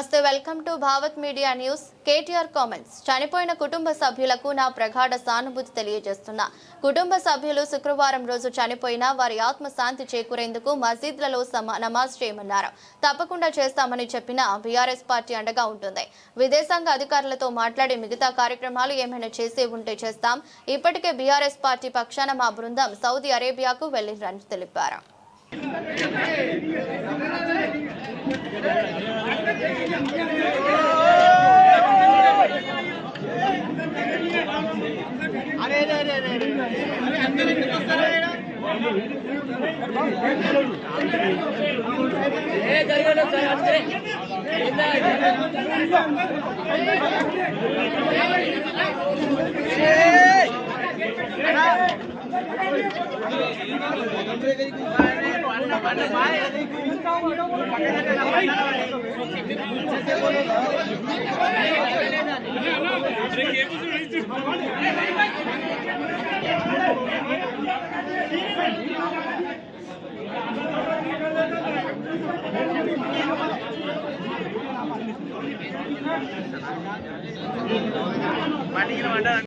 Namaste welcome to Bhavat media news. KTR comments. చనిపోయిన కుటుంబ సభ్యులకు నా ప్రగాఢ సానుభూతి తెలియజేస్తున్నా. కుటుంబ సభ్యులు శుక్రవారం రోజు చనిపోయినా వారి ఆత్మశాంతి చేకూరేందుకు మసీద్లలో సమా నమాజ్ చేయమన్నారు. తప్పకుండా చేస్తామని చెప్పిన బీఆర్ఎస్ పార్టీ అండగా ఉంటుంది. విదేశాంగ అధికారులతో మాట్లాడి మిగతా కార్యక్రమాలు ఏమైనా చేసే ఉంటే చేస్తాం. ఇప్పటికే బీఆర్ఎస్ పార్టీ పక్షాన మా బృందం సౌదీ అరేబియాకు వెళ్ళిరని తెలిపారు. ఏ பண்ணிக்கிறோம்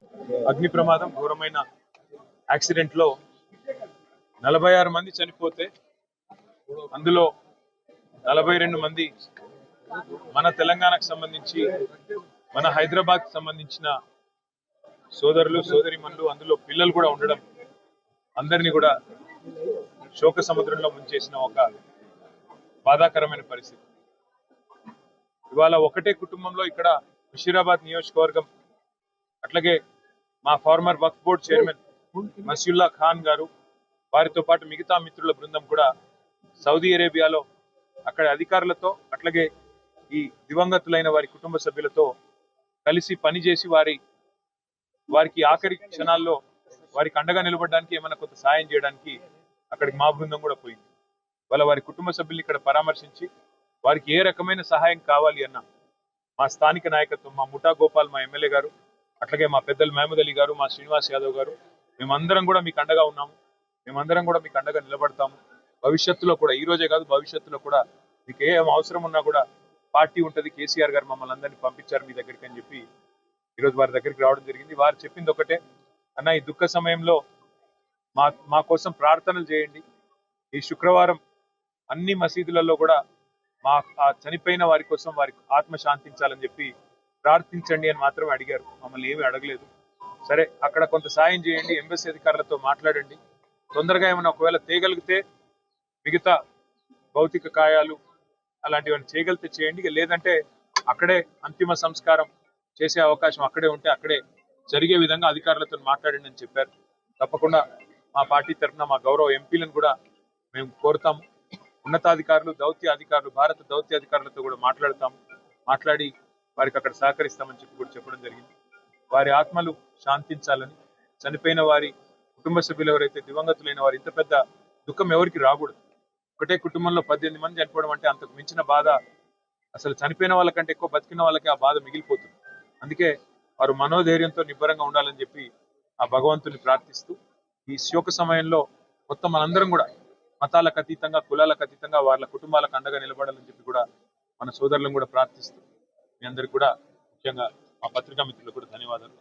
అగ్ని ప్రమాదం ఘోరమైన యాక్సిడెంట్లో నలభై ఆరు మంది చనిపోతే అందులో నలభై రెండు మంది మన తెలంగాణకు సంబంధించి మన హైదరాబాద్ సంబంధించిన సోదరులు సోదరిమణులు అందులో పిల్లలు కూడా ఉండడం అందరినీ కూడా శోక సముద్రంలో ముంచేసిన ఒక బాధాకరమైన పరిస్థితి. ఇవాళ ఒకటే కుటుంబంలో ఇక్కడ బషీరాబాద్ నియోజకవర్గం అట్లాగే మా former Waqf board chairman Masiullah Khan గారు వారితో పాటు మిగతా మిత్రుల బృందం కూడా సౌదీ అరేబియాలో అక్కడ అధికారులతో అట్లాగే ఈ దివంగతులైన వారి కుటుంబ సభ్యులతో కలిసి పనిచేసి వారి వారికి ఆఖరి క్షణాల్లో వారికి అండగా నిలబడడానికి ఏమైనా కొంత సాయం చేయడానికి అక్కడికి మా బృందం కూడా పోయింది. వాళ్ళ వారి కుటుంబ సభ్యుల్ని ఇక్కడ పరామర్శించి వారికి ఏ రకమైన సహాయం కావాలి అన్న మా స్థానిక నాయకత్వం మా ముఠా గోపాల్ మా ఎమ్మెల్యే గారు అట్లాగే మా పెద్దలు మహమూద్ అలీ గారు మా శ్రీనివాస్ యాదవ్ గారు మేమందరం కూడా మీకు అండగా ఉన్నాము. మేమందరం కూడా మీకు అండగా నిలబడతాము. భవిష్యత్తులో కూడా ఈ రోజే కాదు భవిష్యత్తులో కూడా మీకు ఏం అవసరం ఉన్నా కూడా పార్టీ ఉంటుంది. కేసీఆర్ గారు మమ్మల్ని అందరినీ పంపించారు మీ దగ్గరికి అని చెప్పి ఈరోజు వారి దగ్గరికి రావడం జరిగింది. వారు చెప్పింది ఒకటే అన్న ఈ దుఃఖ సమయంలో మా మా కోసం ప్రార్థనలు చేయండి. ఈ శుక్రవారం అన్ని మసీదులలో కూడా మా ఆ చనిపోయిన వారి కోసం వారికి ఆత్మ శాంతించాలని చెప్పి ప్రార్థించండి అని మాత్రమే అడిగారు. మమ్మల్ని ఏమీ అడగలేదు. సరే అక్కడ కొంత సాయం చేయండి. ఎంబసీ అధికారులతో మాట్లాడండి. తొందరగా ఏమైనా ఒకవేళ తేగలిగితే మిగతా భౌతిక కాయాలు అలాంటివన్నీ చేయగలిగితే చేయండి. లేదంటే అక్కడే అంతిమ సంస్కారం చేసే అవకాశం అక్కడే ఉంటే అక్కడే జరిగే విధంగా అధికారులతో మాట్లాడండి అని చెప్పారు. తప్పకుండా మా పార్టీ తరఫున మా గౌరవ ఎంపీలను కూడా మేము కోరుతాము ఉన్నతాధికారులు దౌత్య అధికారులు భారత దౌత్య అధికారులతో కూడా మాట్లాడతాము మాట్లాడి వారికి అక్కడ సహకరిస్తామని చెప్పి కూడా చెప్పడం జరిగింది. వారి ఆత్మలు శాంతించాలని చనిపోయిన వారి కుటుంబ సభ్యులు ఎవరైతే దివంగతులైన వారు ఇంత పెద్ద దుఃఖం ఎవరికి రాకూడదు. ఒకటే కుటుంబంలో పద్దెనిమిది మంది చనిపోవడం అంటే అంతకు మించిన బాధ. అసలు చనిపోయిన వాళ్ళకంటే ఎక్కువ బతికిన వాళ్ళకి ఆ బాధ మిగిలిపోతుంది. అందుకే వారు మనోధైర్యంతో నిబ్బరంగా ఉండాలని చెప్పి ఆ భగవంతుని ప్రార్థిస్తూ ఈ శోక సమయంలో మొత్తం మనందరం కూడా మతాలకు అతీతంగా కులాలకు అతీతంగా వాళ్ళ కుటుంబాలకు అండగా నిలబడాలని చెప్పి కూడా మన సోదరులను కూడా ప్రార్థిస్తూ మీ అందరికి కూడా ముఖ్యంగా మా పత్రికా మిత్రులకు కూడా ధన్యవాదాలు.